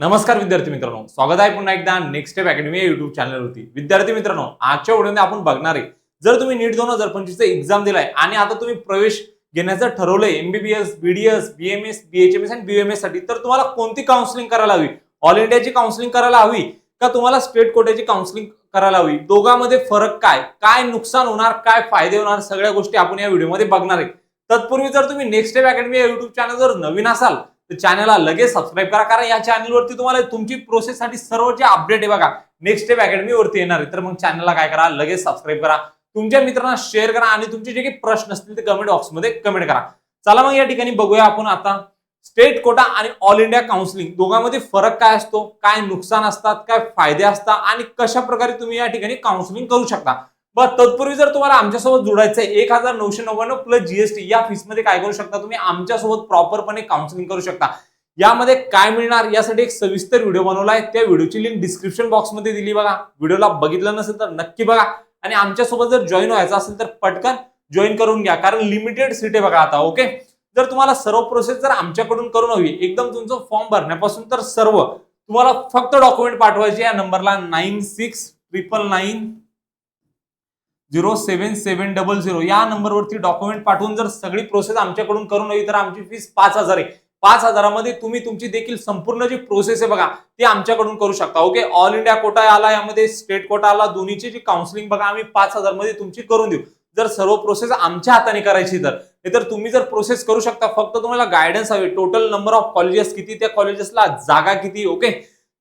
नमस्कार विद्यार्थी मित्रांनो. स्वागत आहे पुन्हा एकदा नेक्स्ट स्टेप अकॅडमी या युट्यूब चॅनलवरती विद्यार्थी मित्रांनो आजच्या व्हिडिओमध्ये आपण बघणार आहे जर तुम्ही नीट दोन हजार पंचवीसचा एक्झाम दिलाय आणि आता तुम्ही प्रवेश घेण्याचं ठरवलंय एमबीबीएस बीडीएस बीएमएस बीएचएमएस आणि बीएमएससाठी तर तुम्हाला कोणती काउन्सिलिंग करायला हवी? ऑल इंडियाची काउन्सिलिंग करायला हवी का तुम्हाला स्टेट कोट्याची काउन्सिलिंग करायला हवी? दोघांमध्ये फरक काय? काय नुकसान होणार? काय फायदे होणार? सगळ्या गोष्टी आपण या व्हिडिओमध्ये बघणार आहे. तत्पूर्वी जर तुम्ही नेक्स्ट स्टेप अकॅडमी या युट्यूब चॅनल जर नवीन असाल तर चॅनलला लगेच सबस्क्राईब करा. कारण या चॅनलवरती तुम्हाला तुमची प्रोसेस साठी सर्व जे अपडेट आहे बघा नेक्स्ट स्टेप अकॅडमी वरती येणार आहे. तर मग चॅनलला काय करा लगेच सबस्क्राईब करा. तुमच्या मित्रांना शेअर करा आणि तुमचे जे काही प्रश्न असतील ते कमेंट बॉक्समध्ये कमेंट करा. चला मग या ठिकाणी बघूया आपण आता. स्टेट कोटा आणि ऑल इंडिया काउन्सिलिंग दोघांमध्ये फरक काय असतो काय नुकसान असतात काय फायदे असतात आणि कशा प्रकारे तुम्ही या ठिकाणी काउन्सिलिंग करू शकता. बरं तत्पूर्वी जर तुम्हाला आमच्यासोबत जोडायचं आहे एक हजार नऊशे नव्याण्णव प्लस जीएसटी या फीसमध्ये काय करू शकता तुम्ही? आमच्यासोबत प्रॉपरपणे काउन्सिलिंग करू शकता. यामध्ये काय मिळणार? यासाठी एक सविस्तर व्हिडिओ बनवला आहे. त्या व्हिडिओची लिंक डिस्क्रिप्शन बॉक्समध्ये दिली बघा. व्हिडिओला बघितलं नसेल तर नक्की बघा. आणि आमच्यासोबत जर जॉईन व्हायचं असेल तर पटकन जॉईन करून घ्या. कारण लिमिटेड सीट आहे बघा आता ओके जर तुम्हाला सर्व प्रोसेस जर आमच्याकडून करून हवी एकदम तुमचं फॉर्म भरण्यापासून तर सर्व तुम्हाला फक्त डॉक्युमेंट पाठवायचे या नंबरला nine six triple nine zero seven seven double zero. या नंबरवरती डॉक्युमेंट पाठवून जर सगळी प्रोसेस आमच्याकडून करून हवी तर आमची फीस पाच हजार आहे. पाच हजारामध्ये तुम्ही तुमची देखील संपूर्ण जी प्रोसेस आहे बघा ती आमच्याकडून करू शकता. ओके ऑल इंडिया कोटा आला यामध्ये स्टेट कोटा आला दोन्हीची जी काउन्सिलिंग बघा आम्ही पाच हजारमध्ये तुमची करून देऊ. जर सर्व प्रोसेस आमच्या हाताने करायची तर तर तुम्ही जर प्रोसेस करू शकता फक्त तुम्हाला गायडन्स हवे. टोटल नंबर ऑफ कॉलेजेस किती त्या कॉलेजेसला जागा किती ओके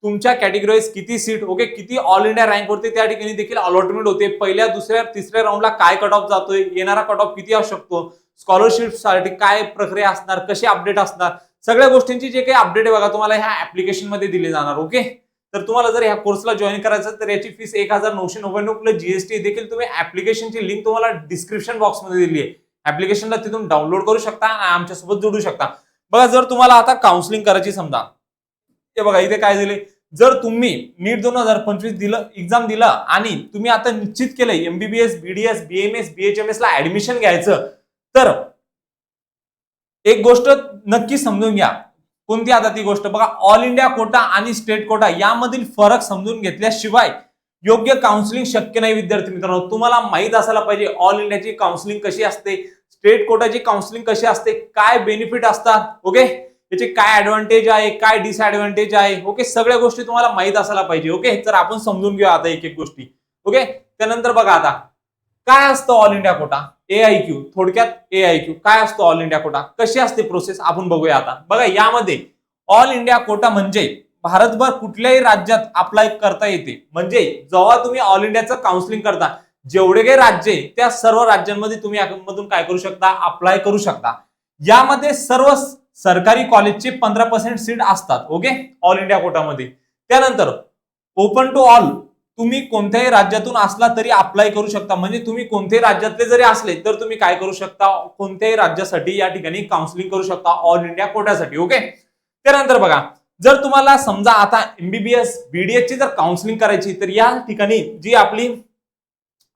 तुमच्या कॅटेगरीज किती सीट ओके किती ऑल इंडिया रँक वरती त्या ठिकाणी देखील अलॉटमेंट होते. पहिल्या दुसऱ्या तिसऱ्या राऊंडला काय कट ऑफ जातोय येणारा कट ऑफ किती असू शकतो स्कॉलरशिपसाठी काय प्रक्रिया असणार कशी अपडेट असणार सगळ्या गोष्टींची जे काही अपडेट आहे बघा तुम्हाला ह्या ऍप्लिकेशनमध्ये दिले जाणार ओके तर तुम्हाला जर ह्या कोर्सला जॉईन करायचं तर याची फीस एक हजार नऊशे नव्याण्णव प्लस जीएसटी देखील तुम्ही ऍप्लिकेशनची लिंक तुम्हाला डिस्क्रिप्शन बॉक्समध्ये दिली आहे. ऍप्लिकेशनला तिथून डाउनलोड करू शकता आणि आमच्यासोबत जोडू शकता. बघा जर तुम्हाला आता काउन्सिलिंग करायची समजा हे बघा इथे काय दिले जर तुम्ही नीट दोन हजार पंचवीस दिलं एक्झाम दिलं आणि तुम्ही आता निश्चित केलंय एमबीबीएस बीडीएस बीएमएस बीएचएमएस ला ऍडमिशन घ्यायचं तर एक गोष्ट नक्की समजून घ्या. कोणती आता ती गोष्ट? बघा ऑल इंडिया कोटा आणि स्टेट कोटा यामधील फरक समजून घेतल्याशिवाय योग्य काउन्सिलिंग शक्य नाही विद्यार्थी मित्रांनो. तुम्हाला माहीत असायला पाहिजे ऑल इंडियाची काउन्सिलिंग कशी असते स्टेट कोटाची काउन्सिलिंग कशी असते काय बेनिफिट असतात ओके याचे काय ऍडव्हान्टेज आहे काय डिसएडव्हान्टेज आहे? ओके सगळ्या गोष्टी तुम्हाला माहीत असायला पाहिजे ओके तर आपण समजून घेऊया आता एक एक गोष्टी. ओके त्यानंतर बघा आता काय असतं all India quota A I Q थोडक्यात ए आय क्यू काय असतो ऑल इंडिया कोटा कशी असते प्रोसेस आपण बघूया आता. बघा यामध्ये ऑल इंडिया कोटा म्हणजे भारतभर कुठल्याही राज्यात अप्लाय करता येते. म्हणजे जेव्हा तुम्ही ऑल इंडियाचं काउन्सिलिंग करता जेवढे काही राज्य आहे त्या सर्व राज्यांमध्ये तुम्ही यामधून काय करू शकता? अप्लाय करू शकता. यामध्ये सर्व सरकारी कॉलेजचे पंधरा पर्सेंट सीट असतात ओके ऑल इंडिया कोटामध्ये. त्यानंतर ओपन टू ऑल तुम्ही कोणत्याही राज्यातून असला तरी अप्लाय करू शकता. म्हणजे तुम्ही कोणत्याही राज्यातले जरी असले तर तुम्ही काय करू शकता? कोणत्याही राज्यासाठी या ठिकाणी काउन्सिलिंग करू शकता. ऑल इंडिया कोट्यासाठी ओके त्यानंतर बघा जर तुम्हाला समजा आता एमबीबीएस बीडीएस ची जर काउन्सिलिंग करायची तर या ठिकाणी जी आपली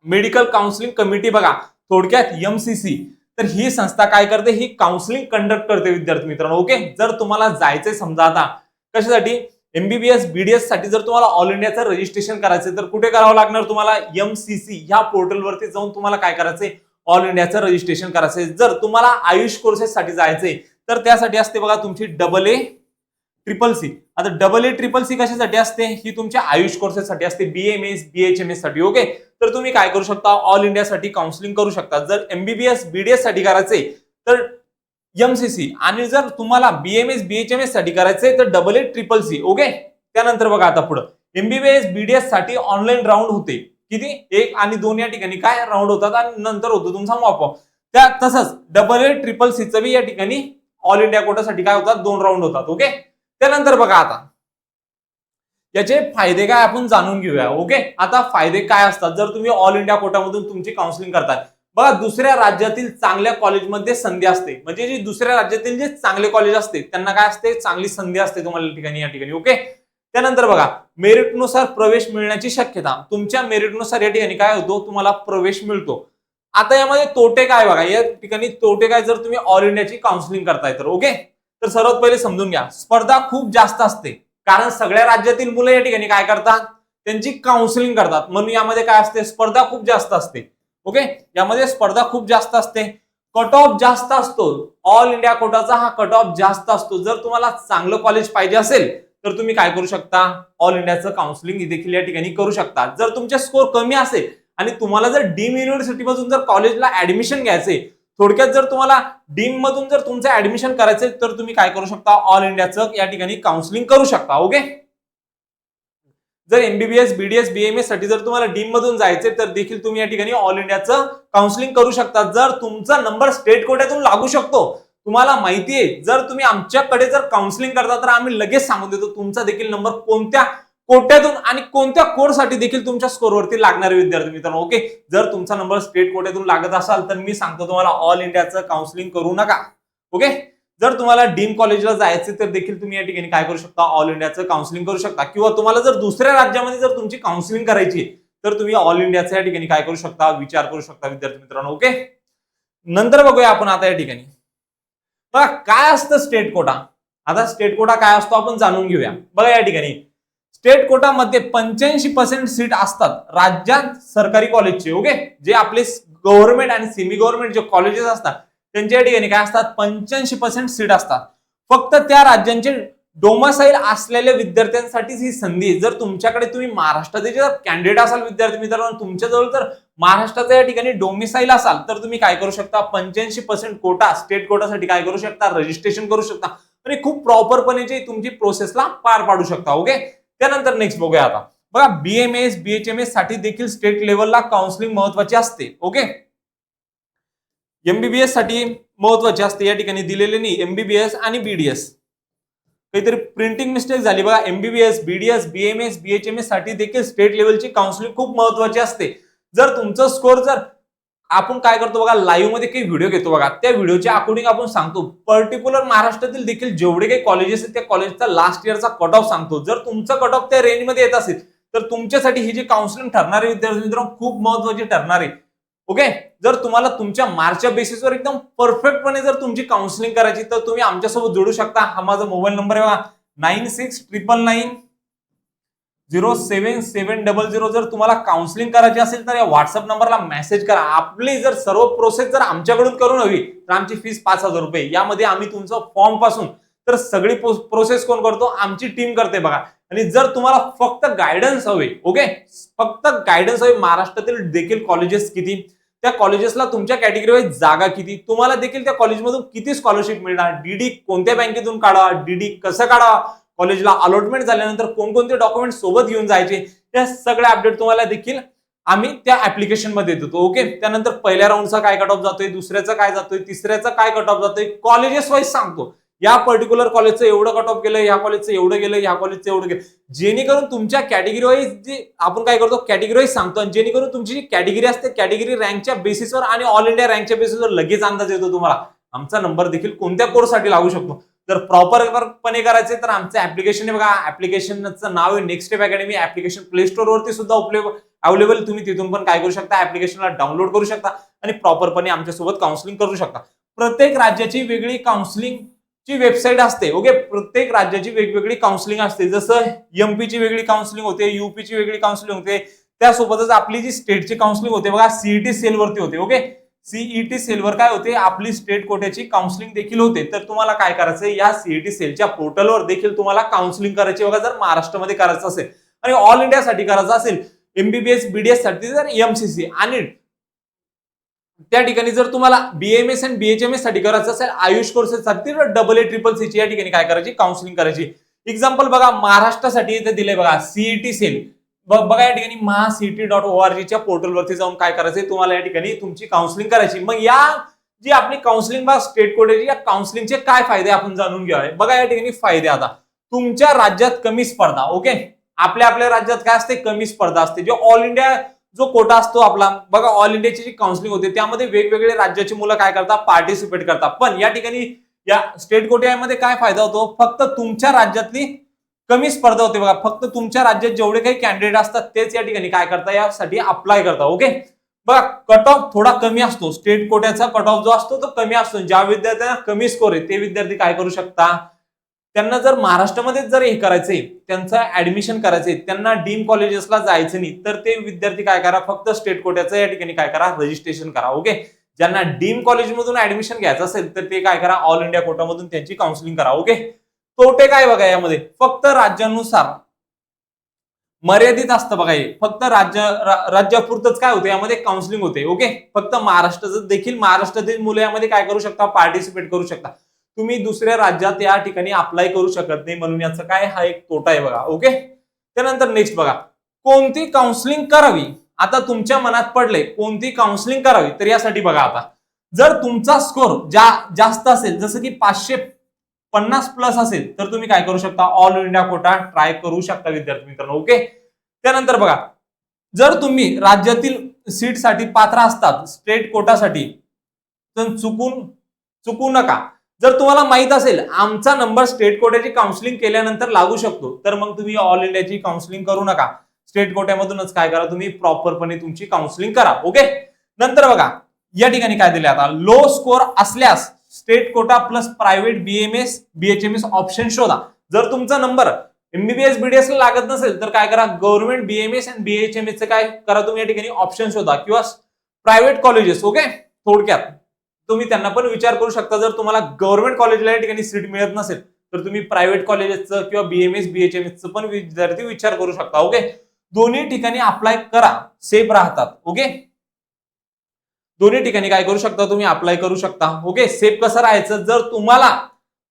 मेडिकल काउन्सिलिंग कमिटी बघा थोडक्यात एमसीसी तर ही संस्था काय करते? ही काउन्सिलिंग कंडक्ट करते विद्यार्थी मित्रांनो ओके जर तुम्हाला जायचंय समजा आता कशासाठी? एमबीबीएस बीडीएससाठी जर तुम्हाला ऑल इंडियाचं रजिस्ट्रेशन करायचं तर कुठे करावं लागणार तुम्हाला? एमसीसी ह्या पोर्टलवरती जाऊन तुम्हाला काय करायचंय? ऑल इंडियाचं रजिस्ट्रेशन करायचंय. जर तुम्हाला आयुष कोर्सेस साठी जायचंय तर त्यासाठी असते बघा तुमची डबल ए ट्रिपल सी आता डबल ए ट्रिपल सी कशासाठी असते? ही तुमच्या आयुष कोर्सेससाठी असते. बीएमएस एससाठी ओके तर तुम्ही काय करू शकता? ऑल इंडियासाठी काउन्सिलिंग करू शकता. जर एमबीबीएस बीडीएससाठी करायचे तर एमसीसी आणि जर तुम्हाला बीएमएस बीएचएमएससाठी करायचंय तर double A triple C okay त्यानंतर बघा आता पुढं. एमबीबीएस बीडीएससाठी ऑनलाईन राऊंड होते. किती? एक आणि दोन या ठिकाणी काय? राऊंड होतात आणि नंतर होतो. तुमचा मॉपअप त्या तसंच डबल ए ट्रिपल सीचं बी या ठिकाणी ऑल इंडिया कोटासाठी काय होतात? दोन राऊंड होतात ओके त्यानंतर बघा आता. याचे फायदे काय आपण जाणून घेऊया ओके आता फायदे काय असतात? जर तुम्ही ऑल इंडिया कोटामधून तुमची काउन्सिलिंग करताय. बघा दुसऱ्या राज्यातील चांगल्या कॉलेजमध्ये संधी असते. म्हणजे जी दुसऱ्या राज्यातील जे चांगले कॉलेज असते त्यांना काय असते? चांगली संधी असते तुम्हाला ठिकाणी या ठिकाणी ओके त्यानंतर बघा मेरिटनुसार प्रवेश मिळण्याची शक्यता. तुमच्या मेरिटनुसार या ठिकाणी काय होतो? तुम्हाला प्रवेश मिळतो. आता यामध्ये तोटे काय बघा? या ठिकाणी तोटे काय? जर तुम्ही ऑल इंडियाची काउन्सिलिंग करताय तर ओके तर सर्वात पहिले समजून घ्या. स्पर्धा खूप जास्त असते. कारण सगळ्या राज्यातील मुलं या ठिकाणी काय करतात? त्यांची काउन्सिलिंग करतात. म्हणून यामध्ये काय असते? स्पर्धा खूप जास्त असते. ओके यामध्ये स्पर्धा खूप जास्त असते. कट ऑफ जास्त असतो. ऑल इंडिया कोटाचा हा कट ऑफ जास्त असतो. जर तुम्हाला चांगलं कॉलेज पाहिजे असेल तर तुम्ही काय करू शकता? ऑल इंडियाचं काउन्सिलिंग देखील या ठिकाणी करू शकता. जर तुमचे स्कोर कमी असेल आणि तुम्हाला जर डीम युनिव्हर्सिटी मधून जर कॉलेजला ऍडमिशन घ्यायचे थोडक्यात जर तुम्हाला डीम मधून जर तुमचं ऍडमिशन करायचं तर तुम्ही काय करू शकता? ऑल इंडियाचं या ठिकाणी काउन्सिलिंग करू शकता ओके जर एमबीबीएस बीडीएस बीएमएससाठी जर तुम्हाला डीम मधून जायचे तर देखील तुम्ही या ठिकाणी ऑल इंडियाचं काउन्सिलिंग करू शकता. जर तुमचा नंबर स्टेट कोट्यातून लागू शकतो तुम्हाला माहिती आहे जर तुम्ही आमच्याकडे जर काउन्सिलिंग करता तर आम्ही लगेच सांगून देतो तुमचा देखील नंबर कोणत्या कोट्यातून आणि कोणत्या कोर्ससाठी देखील तुमच्या स्कोरवरती लागणारे विद्यार्थी मित्रांनो? ओके जर तुमचा नंबर स्टेट कोट्यातून लागत असाल तर मी सांगतो तुम्हाला ऑल इंडियाचं काउन्सिलिंग करू नका. ओके जर तुम्हाला डीम कॉलेजला जायचे तर देखील तुम्ही या ठिकाणी काय करू शकता? ऑल इंडियाचं काउन्सिलिंग करू शकता. किंवा तुम्हाला जर दुसऱ्या राज्यामध्ये जर तुमची काउन्सिलिंग करायची तर तुम्ही ऑल इंडियाचं या ठिकाणी काय करू शकता? विचार करू शकता विद्यार्थी मित्रांनो. ओके नंतर बघूया आपण आता या ठिकाणी. बघा काय असतं स्टेट कोटा? आता स्टेट कोटा काय असतो? आपण जाणून घेऊया. बघा या ठिकाणी. स्टेट कोटामध्ये पंच्याऐंशी पर्सेंट सीट असतात राज्यात सरकारी कॉलेजचे ओके? जे आपले गव्हर्नमेंट आणि सेमी गव्हर्नमेंट जे कॉलेजेस असतात त्यांच्या ठिकाणी काय असतात? पंच्याऐंशी पर्सेंट सीट असतात. फक्त त्या राज्यांचे डोमासाईल असलेल्या विद्यार्थ्यांसाठीच ही संधी आहे. जर तुमच्याकडे तुम्ही महाराष्ट्राचे जर कॅन्डिडेट असाल विद्यार्थी मित्रांनो तुमच्याजवळ जर महाराष्ट्राच्या या ठिकाणी डोमिसाईल असाल तर तुम्ही काय करू शकता? पंच्याऐंशी पर्सेंट कोटा स्टेट कोटासाठी काय करू शकता? रजिस्ट्रेशन करू शकता. आणि खूप प्रॉपरपणे जे तुमची प्रोसेसला पार पाडू शकता ओके? त्यानंतर नेक्स्ट बघूया आता. बघा बीएमएस बीएचएमएससाठी देखील स्टेट लेवलला काउन्सिलिंग महत्वाची असते ओके एमबीबीएससाठी महत्वाची असते या ठिकाणी दिलेले नाही. एमबीबीएस आणि बीडीएस काहीतरी प्रिंटिंग मिस्टेक झाली. बघा एमबीबीएस बीडीएस बीएमएस बीएचएमएससाठी देखील स्टेट लेवलची काउन्सिलिंग खूप महत्वाची असते. जर तुमचं स्कोर जर आपण काय करतो बघा लाईव्हमध्ये काही व्हिडिओ घेतो बघा. त्या व्हिडिओच्या अकॉर्डिंग आपण सांगतो. पर्टिक्युलर महाराष्ट्रातील देखील जेवढे काही कॉलेजेस आहेत त्या कॉलेजचा लास्ट इयरचा कट ऑफ सांगतो. जर तुमचा कट ऑफ त्या रेंजमध्ये येत असेल तर तुमच्यासाठी ही जी काउन्सिलिंग ठरणारे विद्यार्थी मित्रांनो खूप महत्वाची ठरणार. आहे ओके जर तुम्हाला तुमच्या मार्चच्या बेसिसवर एकदम परफेक्टपणे जर तुमची काउन्सिलिंग करायची तर तुम्ही आमच्यासोबत जोडू शकता. हा माझा मोबाईल नंबर आहे बघा. Nine six triple nine zero seven seven double zero जर तुम्हाला काउन्सिलिंग करायची असेल तर या व्हॉट्सअप नंबरला मेसेज करा. आपली जर सर्व प्रोसेस जर आमच्याकडून करून हवी तर आमची फीस पाच हजार रुपये. यामध्ये आम्ही तुमचं फॉर्मपासून तर सगळी प्रोसेस कोण करतो? आमची टीम करते बघा. आणि जर तुम्हाला फक्त गायडन्स हवे ओके फक्त गायडन्स हवे महाराष्ट्रातील देखील कॉलेजेस किती? त्या कॉलेजेसला तुमच्या कॅटेगरी वाईज जागा किती? तुम्हाला देखील त्या कॉलेजमधून किती स्कॉलरशिप मिळणार? डीडी कोणत्या बँकेतून काढा? डीडी कसं काढा? कॉलेजला अलॉटमेंट झाल्यानंतर कोणकोणते डॉक्युमेंट सोबत घेऊन जायचे या सगळ्या अपडेट तुम्हाला देखील आम्ही त्या ऍप्लिकेशनमध्ये देतो. ओके त्यानंतर पहिल्या राऊंडचा काय कट ऑफ जातोय दुसऱ्याचा काय जातोय तिसऱ्याचा काय कट ऑफ जातोय कॉलेजेस वाईज सांगतो. या पर्टिक्युलर कॉलेजचं एवढं कट ऑफ गेलं या कॉलेजचं एवढं गेलं या कॉलेजचं एवढं गेलं जेणेकरून तुमच्या कॅटेगरी वाईज जे आपण काय करतो कॅटेगरी वाईज सांगतो आणि जेणेकरून तुमची जी कॅटेगरी असते कॅटेगरी रँकच्या बेसिसवर आणि ऑल इंडिया रँकच्या बेसिसवर लगेच अंदाज येतो तुम्हाला. आमचा नंबर देखील कोणत्या कोर्ससाठी लागू शकतो? जर प्रॉपरपणे करायचे तर आमचं ऍप्लिकेशन बघा. ऍप्लिकेशनचं नाव आहे next step academy application play store वरती सुद्धा उपलब्ध अवेलेबल तुम्ही तिथून पण काय करू शकता. ऍप्लिकेशनला डाउनलोड करू शकता आणि प्रॉपरपणे आमच्यासोबत काउन्सिलिंग करू शकता. प्रत्येक राज्याची वेगळी काउन्सिलिंग ची वेबसाईट असते ओके प्रत्येक राज्याची वेगवेगळी काउन्सिलिंग असते. जसं एमपीची वेगळी काउन्सिलिंग होते युपीची वेगळी काउन्सिलिंग होते. त्यासोबतच आपली जी स्टेटची काउन्सिलिंग होते बघा सीईटी सेल वरती होते ओके सीईटी सेलवर काय होते? आपली स्टेट कोट्याची काउन्सिलिंग देखील होते. तर तुम्हाला काय करायचं या सीईटी सेलच्या पोर्टलवर देखील तुम्हाला काउन्सिलिंग करायची बघा जर महाराष्ट्रामध्ये करायचं असेल आणि ऑल इंडियासाठी करायचं असेल एमबीबीएस बीडीएससाठी जर एमसीसी आणि त्या ठिकाणी जर तुम्हाला बीएमएस आणि बीएचएमएससाठी करायचं असेल आयुष कोर्सेस साठी तर डबल ए ट्रिपल सी ची या ठिकाणी काय करायची? काउन्सिलिंग करायची. एक्झाम्पल बघा महाराष्ट्रासाठी इथे दिले बघा सीईटी सेल बघा या ठिकाणी महासिटी डॉट ओ आर जीच्या पोर्टलवरती जाऊन काय करायचं तुम्हाला या ठिकाणी तुमची काउन्सिलिंग करायची. मग या जी आपली काउन्सिलिंग बा स्टेट कोडेची या काउन्सिलिंगचे काय फायदे आपण जाणून घेऊया. बघा या ठिकाणी फायदे आता. तुमच्या राज्यात कमी स्पर्धा ओके? आपल्या आपल्या राज्यात काय असते? कमी स्पर्धा असते. जे ऑल इंडिया जो कोटा असतो आपला बघा ऑल इंडियाची जी काउन्सिलिंग होते त्यामध्ये वेगवेगळे राज्याची मुलं काय करतात? पार्टिसिपेट करतात. पण या ठिकाणी या स्टेट कोटियामध्ये काय फायदा होतो? फक्त तुमच्या राज्यातली कमी स्पर्धा होते बघा. फक्त तुमच्या राज्यात जेवढे काही कॅन्डिडेट असतात तेच या ठिकाणी काय करता? यासाठी अप्लाय करता ओके बघा कट ऑफ थोडा कमी असतो. स्टेट कोट्याचा कट ऑफ जो असतो तो कमी असतो. ज्या विद्यार्थ्यांना कमी स्कोर आहे ते विद्यार्थी काय करू शकता? त्यांना जर महाराष्ट्रामध्येच जर हे करायचंय त्यांचं ऍडमिशन करायचंय त्यांना डीम कॉलेजेसला जायचं नाही तर ते विद्यार्थी काय करा? फक्त स्टेट कोट्याचं या ठिकाणी काय करा? रजिस्ट्रेशन करा ओके ज्यांना डीम कॉलेजमधून ऍडमिशन घ्यायचं असेल तर ते काय करा? ऑल इंडिया कोटामधून त्यांची काउन्सिलिंग करा ओके तोटे काय बघा यामध्ये? फक्त राज्यानुसार. मर्यादित असतं बघा हे. फक्त राज्य राज्यापुरतच काय होतं? यामध्ये काउन्सिलिंग होते ओके फक्त महाराष्ट्राचं देखील महाराष्ट्रातील मुलं यामध्ये काय करू शकता पार्टिसिपेट करू शकता तुम्ही दुसऱ्या राज्यात या ठिकाणी अप्लाय करू शकत नाही म्हणून याचं काय? हा एक तोटा आहे बघा ओके त्यानंतर नेक्स्ट बघा. कोणती काउन्सिलिंग करावी? आता तुमच्या मनात पडले कोणती काउन्सिलिंग करावी? तर यासाठी बघा आता. जर तुमचा स्कोर जा जास्त असेल जसं की पाचशे पन्नास प्लस असेल तर तुम्ही काय करू शकता? ऑल इंडिया कोटा ट्राय करू शकता विद्यार्थी मित्रांनो ओके त्यानंतर बघा जर तुम्ही राज्यातील सीटसाठी पात्र असतात स्टेट कोटासाठी तर चुकून चुकू नका. जर तुम्हाला माहीत असेल आमचा नंबर स्टेट कोट्याची काउन्सिलिंग केल्यानंतर लागू शकतो तर मग तुम्ही ऑल इंडियाची काउन्सिलिंग करू नका. स्टेट कोट्यामधूनच काय करा तुम्ही? प्रॉपरपणे तुमची काउन्सिलिंग करा ओके नंतर बघा या ठिकाणी काय दिले आता? लो स्कोर असल्यास state quota plus private BMS BHMS option शोधा. जर तुमचा नंबर एमबीबीएस बीडीएस ला लागत नसेल तर काय करा? गव्हर्नमेंट बीएमएस आणि बीएचएमएस काय करा तुम्ही या ठिकाणी ऑप्शन शोधा. किंवा प्रायव्हेट कॉलेजेस ओके थोडक्यात. तुम्ही त्यांना पण विचार करू शकता. जर तुम्हाला गव्हर्नमेंट कॉलेजला या ठिकाणी सीट मिळत नसेल तर तुम्ही प्रायव्हेट कॉलेजेसचं किंवा बीएमएस बीएचएमएसचं पण विद्यार्थी विचार करू शकता ओके दोन्ही ठिकाणी अप्लाय करा. सेफ राहतात ओके दोन्ही ठिकाणी काय करू शकता तुम्ही? अप्लाय करू शकता. ओके सेफ कसं राहायचं? जर तुम्हाला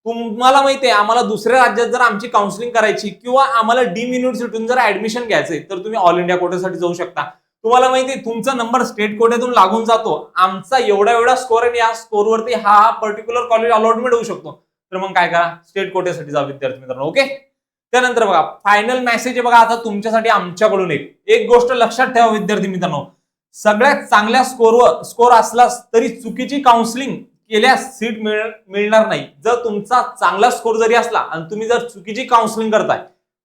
तुम्हाला माहिती आहे आम्हाला दुसऱ्या राज्यात जर आमची काउन्सिलिंग करायची किंवा आम्हाला डीम युनिव्हर्सिटीतून जर ऍडमिशन घ्यायचंय तर तुम्ही ऑल इंडिया कोटेसाठी जाऊ शकता. तुम्हाला माहिती आहे तुमचा नंबर स्टेट कोट्यातून लागून जातो. आमचा एवढा एवढा स्कोर आहे या स्कोरवरती हा पर्टिक्युलर कॉलेज अलॉटमेंट होऊ शकतो. तर मग काय करा? स्टेट कोट्यासाठी जा विद्यार्थी मित्रांनो. ओके त्यानंतर बघा फायनल मेसेज आहे बघा आता तुमच्यासाठी आमच्याकडून एक. एक गोष्ट लक्षात ठेवा विद्यार्थी मित्रांनो. सगळ्यात चांगल्या स्कोरवर स्कोर असलास तरी चुकीची काउन्सिलिंग केल्यास सीट मिळणार नाही. जर तुमचा चांगला स्कोर जरी असला आणि तुम्ही जर चुकीची काउन्सिलिंग करताय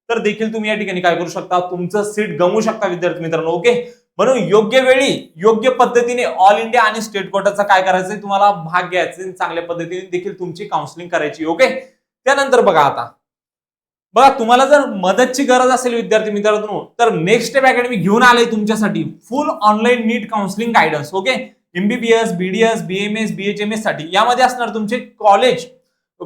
तर देखील तुम्ही या ठिकाणी काय करू शकता? तुमचं सीट गमवू शकता विद्यार्थी मित्रांनो ओके म्हणून योग्य वेळी योग्य पद्धतीने ऑल इंडिया आणि स्टेट कोर्टाचा काय करायचंय? तुम्हाला भाग घ्यायचं चांगल्या पद्धतीने देखील तुमची काउन्सिलिंग करायची ओके त्यानंतर बघा आता. बघा तुम्हाला जर मदतची गरज असेल विद्यार्थी मित्रांनो तर नेक्स्ट स्टेप अकॅडमी घेऊन आले तुमच्यासाठी. Full online NEET counselling guidance okay MBBS BDS BMS बीएचएमएससाठी. यामध्ये असणार तुमचे कॉलेज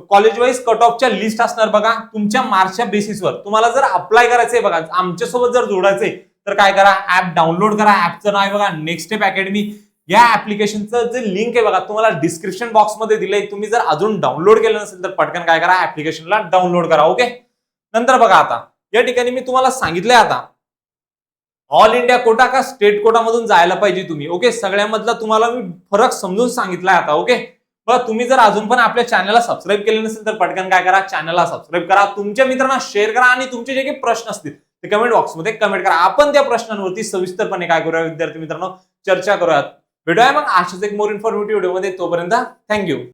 कॉलेज वाईज कट ऑफच्या लिस्ट असणार बघा तुमच्या मार्कच्या बेसिसवर तुम्हाला जर अप्लाय करायचंय बघा आमच्यासोबत जर जोडायचंय तर काय करा ऍप डाउनलोड करा. ऍपचं नाव आहे बघा नेक्स्ट स्टेप अकॅडमी या ऍप्लिकेशनचं जे लिंक आहे बघा तुम्हाला डिस्क्रिप्शन बॉक्समध्ये दिलंय. तुम्ही जर अजून डाउनलोड केलं नसेल तर पटकन काय करा ऍप्लिकेशनला डाउनलोड करा ओके नंतर बघा आता. या ठिकाणी मी तुम्हाला सांगितलंय आता. ऑल इंडिया कोटा का स्टेट कोटामधून जायला पाहिजे तुम्ही ओके सगळ्यामधला तुम्हाला मी फरक समजून सांगितलाय आता ओके बघा तुम्ही जर अजून पण आपल्या चॅनलला सबस्क्राईब केले नसेल तर पटकन काय करा चॅनलला सबस्क्राईब करा. तुमच्या मित्रांना शेअर करा आणि तुमचे जे काही प्रश्न असतील ते कमेंट बॉक्समध्ये कमेंट करा. आपण त्या प्रश्नांवरती सविस्तरपणे काय करूया विद्यार्थी मित्रांनो? चर्चा करूयात. भेटूया मग अशाच एक मोर इन्फॉर्मेटिव्ह व्हिडिओमध्ये तोपर्यंत थँक्यू